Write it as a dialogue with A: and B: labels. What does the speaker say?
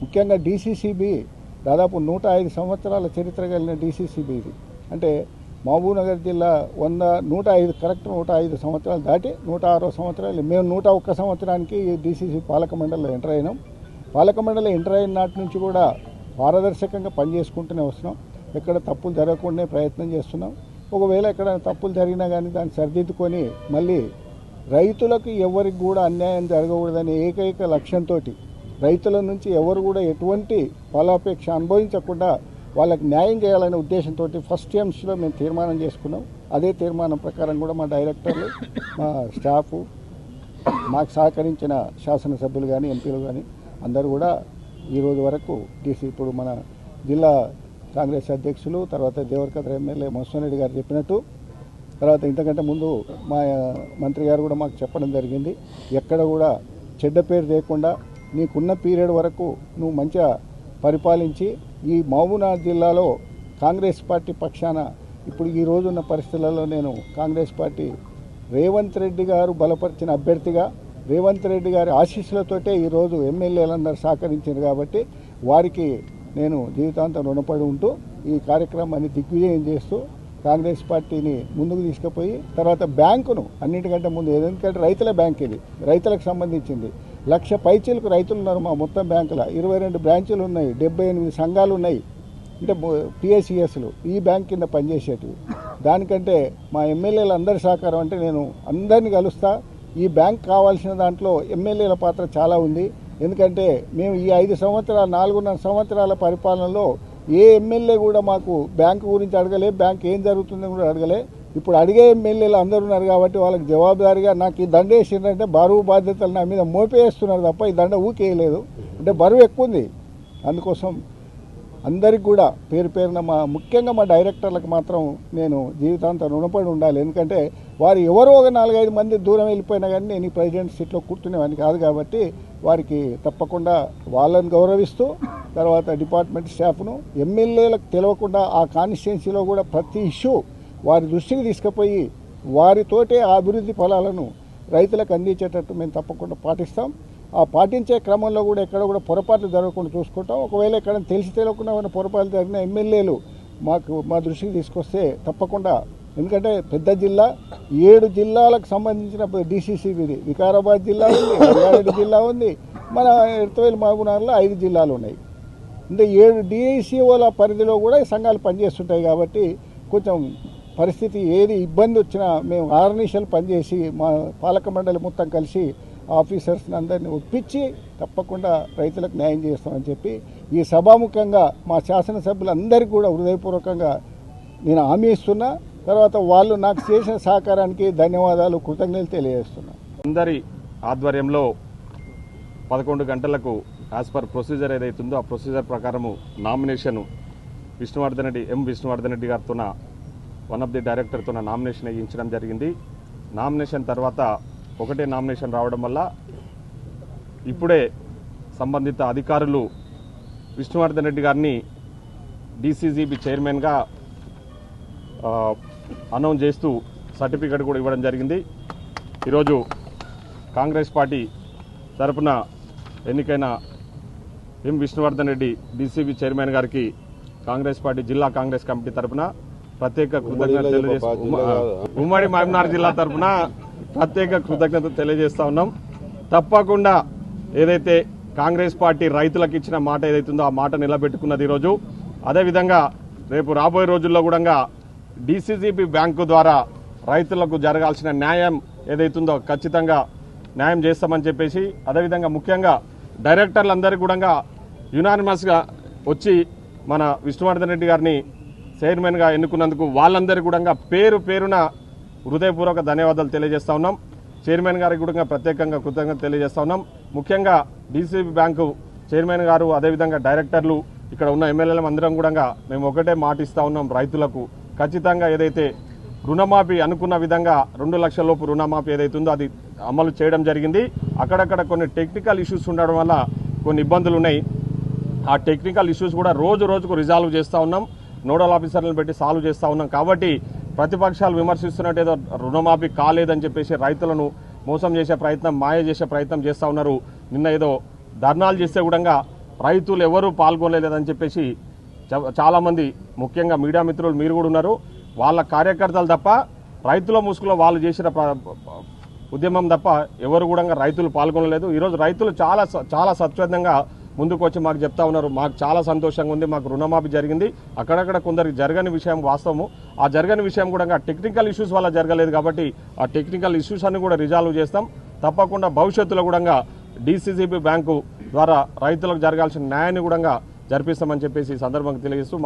A: ముఖ్యంగా డీసీసీబీ దాదాపు నూట ఐదు సంవత్సరాల చరిత్ర కలిగిన డీసీసీబీ ఇది. అంటే మహబూబ్నగర్ జిల్లా వంద నూట ఐదు కరెక్ట్ నూట ఐదు సంవత్సరాలు దాటి నూట ఆరో సంవత్సరాలు మేము నూట ఒక్క సంవత్సరానికి డీసీసీ పాలక మండలిలో ఎంటర్ అయినాం. పాలక మండలి ఎంటర్ అయిన నాటి నుంచి కూడా పారదర్శకంగా పనిచేసుకుంటూనే వస్తున్నాం. ఎక్కడ తప్పులు జరగకుండా ప్రయత్నం చేస్తున్నాం. ఒకవేళ ఎక్కడ తప్పులు జరిగినా కానీ దాన్ని సరిదిద్దుకొని మళ్ళీ రైతులకు ఎవరికి కూడా అన్యాయం జరగకూడదనే ఏకైక లక్ష్యంతో రైతుల నుంచి ఎవరు కూడా ఎటువంటి ఫలాపేక్ష అనుభవించకుండా వాళ్ళకి న్యాయం చేయాలనే ఉద్దేశంతో ఫస్ట్ టైమ్స్లో మేము తీర్మానం చేసుకున్నాం. అదే తీర్మానం ప్రకారం కూడా మా డైరెక్టర్లు మా స్టాఫ్ మాకు సహకరించిన శాసనసభ్యులు కానీ ఎంపీలు కానీ అందరూ కూడా ఈరోజు వరకు డీసీ ఇప్పుడు మన జిల్లా కాంగ్రెస్ అధ్యక్షులు తర్వాత దేవరకద్ర ఎమ్మెల్యే మోహన్ రెడ్డి గారు చెప్పినట్టు తర్వాత ఇంతకంటే ముందు మా మంత్రి గారు కూడా మాకు చెప్పడం జరిగింది. ఎక్కడ కూడా చెడ్డ పేరు లేకుండా నీకున్న పీరియడ్ వరకు నువ్వు మంచిగా పరిపాలించి ఈ మహబూబ్నగర్ జిల్లాలో కాంగ్రెస్ పార్టీ పక్షాన ఇప్పుడు ఈ రోజున్న పరిస్థితులలో నేను కాంగ్రెస్ పార్టీ రేవంత్ రెడ్డి గారు బలపరిచిన అభ్యర్థిగా రేవంత్ రెడ్డి గారి ఆశీస్సులతోటే ఈరోజు ఎమ్మెల్యేలందరూ సహకరించారు కాబట్టి వారికి నేను జీవితాంతం రుణపడి ఉంటూ ఈ కార్యక్రమాన్ని దిగ్విజయం చేస్తూ కాంగ్రెస్ పార్టీని ముందుకు తీసుకుపోయి తర్వాత బ్యాంకును అన్నిటికంటే ముందు ఎందుకంటే రైతుల బ్యాంక్ ఇది రైతులకు సంబంధించింది. లక్ష పైచీలకు రైతులు ఉన్నారు మా మొత్తం బ్యాంకులో. ఇరవై రెండు బ్రాంచులు ఉన్నాయి డెబ్బై ఎనిమిది సంఘాలు ఉన్నాయి. అంటే పిఎస్సిఎస్లు ఈ బ్యాంక్ కింద పనిచేసేటివి. దానికంటే మా ఎమ్మెల్యేలు అందరి సహకారం అంటే నేను అందరిని కలుస్తా. ఈ బ్యాంక్ కావాల్సిన దాంట్లో ఎమ్మెల్యేల పాత్ర చాలా ఉంది. ఎందుకంటే మేము ఈ ఐదు సంవత్సరాల నాలుగున్నర సంవత్సరాల పరిపాలనలో ఏ ఎమ్మెల్యే కూడా మాకు బ్యాంకు గురించి అడగలే బ్యాంక్ ఏం జరుగుతుందని కూడా అడగలే. ఇప్పుడు అడిగే ఎమ్మెల్యేలు అందరూ ఉన్నారు కాబట్టి వాళ్ళకి జవాబుదారీగా నాకు ఈ దండ వేసిందంటే బరువు బాధ్యతలు నా మీద మోపేస్తున్నారు తప్ప ఈ దండ ఊకేయలేదు. అంటే బరువు ఎక్కువ ఉంది. అందుకోసం అందరికి కూడా పేరు పేరున మా ముఖ్యంగా మా డైరెక్టర్లకు మాత్రం నేను జీవితాంతం రుణపడి ఉండాలి. ఎందుకంటే వారు ఎవరో ఒక నాలుగైదు మంది దూరం వెళ్ళిపోయినా కానీ నేను ఈ ప్రెసిడెంట్ సీట్లో కూర్చునేవాడిని కాదు కాబట్టి వారికి తప్పకుండా వాళ్ళని గౌరవిస్తూ తర్వాత డిపార్ట్మెంట్ స్టాఫ్ను ఎమ్మెల్యేలకు తెలియకుండా ఆ కాన్స్టిట్యున్సీలో కూడా ప్రతి ఇష్యూ వారి దృష్టికి తీసుకుపోయి వారితోటే ఆ అభివృద్ధి ఫలాలను రైతులకు అందించేటట్టు మేము తప్పకుండా పాటిస్తాం. ఆ పాటించే క్రమంలో కూడా ఎక్కడ కూడా పొరపాట్లు జరగకుండా చూసుకుంటాం. ఒకవేళ ఎక్కడ తెలిసి తెలియకుండా ఏమైనా పొరపాట్లు జరిగిన ఎమ్మెల్యేలు మాకు మా దృష్టికి తీసుకొస్తే తప్పకుండా. ఎందుకంటే పెద్ద జిల్లా ఏడు జిల్లాలకు సంబంధించిన డిసిసి ఇది వికారాబాద్ జిల్లా ఉంది రంగారెడ్డి జిల్లా ఉంది. మన ఎడతవేలు మహబూబ్నగర్లో ఐదు జిల్లాలు ఉన్నాయి. అంటే ఏడు డిఐసిఓల పరిధిలో కూడా ఈ సంఘాలు పనిచేస్తుంటాయి కాబట్టి కొంచెం పరిస్థితి ఏది ఇబ్బంది వచ్చినా మేము ఆర్నిషలు పనిచేసి మా పాలక మండలి మొత్తం కలిసి ఆఫీసర్స్ని అందరినీ ఒప్పించి తప్పకుండా రైతులకు న్యాయం చేస్తామని చెప్పి ఈ సభాముఖంగా మా శాసనసభ్యులందరికీ కూడా హృదయపూర్వకంగా నేను హామీ ఇస్తున్నా. తర్వాత వాళ్ళు నాకు చేసిన సహకారానికి ధన్యవాదాలు కృతజ్ఞతలు తెలియజేస్తున్నా.
B: అందరి ఆధ్వర్యంలో పదకొండు గంటలకు యాజ్ పర్ ప్రొసీజర్ ఏదైతుందో ఆ ప్రొసీజర్ ప్రకారము నామినేషన్ విష్ణువర్ధన్ రెడ్డి ఎం విష్ణువర్ధన్ రెడ్డి గారితో వన్ ఆఫ్ ది డైరెక్టర్తో నామినేషన్ వేయించడం జరిగింది. నామినేషన్ తర్వాత ఒకటే నామినేషన్ రావడం వల్ల ఇప్పుడే సంబంధిత అధికారులు విష్ణువర్ధన్ రెడ్డి గారిని డీసీజీబీ చైర్మన్గా అనౌన్స్ చేస్తూ సర్టిఫికెట్ కూడా ఇవ్వడం జరిగింది. ఈరోజు కాంగ్రెస్ పార్టీ తరపున ఎన్నికైన M Vishnuvardhan Reddy DCB chairman గారికి కాంగ్రెస్ పార్టీ జిల్లా కాంగ్రెస్ కమిటీ తరపున ప్రత్యేక కృతజ్ఞత తెలియజేస్తూ ఉమ్మడి మహబూబ్నగర్ జిల్లా తరపున ప్రత్యేక కృతజ్ఞత తెలియజేస్తా ఉన్నాం. తప్పకుండా ఏదైతే కాంగ్రెస్ పార్టీ రైతులకు ఇచ్చిన మాట ఏదైతుందో ఆ మాట నిలబెట్టుకున్నది ఈరోజు. అదేవిధంగా రేపు రాబోయే రోజుల్లో కూడా డీసీజీబీ బ్యాంకు ద్వారా రైతులకు జరగాల్సిన న్యాయం ఏదైతుందో ఖచ్చితంగా న్యాయం చేస్తామని చెప్పేసి అదేవిధంగా ముఖ్యంగా డైరెక్టర్లందరికీ కూడా యునానిమస్గా వచ్చి మన విష్ణువర్ధన్ రెడ్డి గారిని చైర్మన్గా ఎన్నుకున్నందుకు వాళ్ళందరికీ కూడా పేరు పేరున హృదయపూర్వక ధన్యవాదాలు తెలియజేస్తా ఉన్నాం. చైర్మన్ గారికి కూడా ప్రత్యేకంగా కృతజ్ఞత తెలియజేస్తా ఉన్నాం. ముఖ్యంగా డీసీబీ బ్యాంకు చైర్మన్ గారు అదేవిధంగా డైరెక్టర్లు ఇక్కడ ఉన్న ఎమ్మెల్యేలం అందరం కూడా మేము ఒకటే మాట ఉన్నాం రైతులకు. ఖచ్చితంగా ఏదైతే రుణమాఫీ అనుకున్న విధంగా రెండు లక్షల లోపు రుణమాఫీ ఏదైతుందో ఉందో అది అమలు చేయడం జరిగింది. అక్కడక్కడ కొన్ని టెక్నికల్ ఇష్యూస్ ఉండడం వల్ల కొన్ని ఇబ్బందులు ఉన్నాయి. ఆ టెక్నికల్ ఇష్యూస్ కూడా రోజు రోజుకు రిజాల్వ్ చేస్తూ ఉన్నాం. నోడల్ ఆఫీసర్లను పెట్టి సాల్వ్ చేస్తూ ఉన్నాం. కాబట్టి ప్రతిపక్షాలు విమర్శిస్తున్నట్టు ఏదో రుణమాఫీ కాలేదని చెప్పేసి రైతులను మోసం చేసే ప్రయత్నం మాయ చేసే ప్రయత్నం చేస్తూ ఉన్నారు. నిన్న ఏదో ధర్నాలు చేస్తే కూడా రైతులు ఎవరూ పాల్గొనలేదని చెప్పేసి చ- చాలామంది ముఖ్యంగా మీడియా మిత్రులు మీరు కూడా ఉన్నారు. వాళ్ళ కార్యకర్తలు తప్ప రైతుల ముసుగులో వాళ్ళు చేసిన ఉద్యమం తప్ప ఎవరు కూడా రైతులు పాల్గొనలేదు. ఈరోజు రైతులు చాలా చాలా స్వచ్ఛందంగా ముందుకు వచ్చి మాకు చెప్తా ఉన్నారు. మాకు చాలా సంతోషంగా ఉంది. మాకు రుణమాఫీ జరిగింది. అక్కడక్కడ కొందరికి జరగని విషయం వాస్తవము. ఆ జరగని విషయం కూడా టెక్నికల్ ఇష్యూస్ వల్ల జరగలేదు కాబట్టి ఆ టెక్నికల్ ఇష్యూస్ అన్ని కూడా రిజాల్వ్ చేస్తాం. తప్పకుండా భవిష్యత్తులో కూడా డీసీసీబీ బ్యాంకు ద్వారా రైతులకు జరగాల్సిన న్యాయాన్ని కూడా జరిపిస్తామని చెప్పేసి ఈ సందర్భంగా తెలియజేస్తూ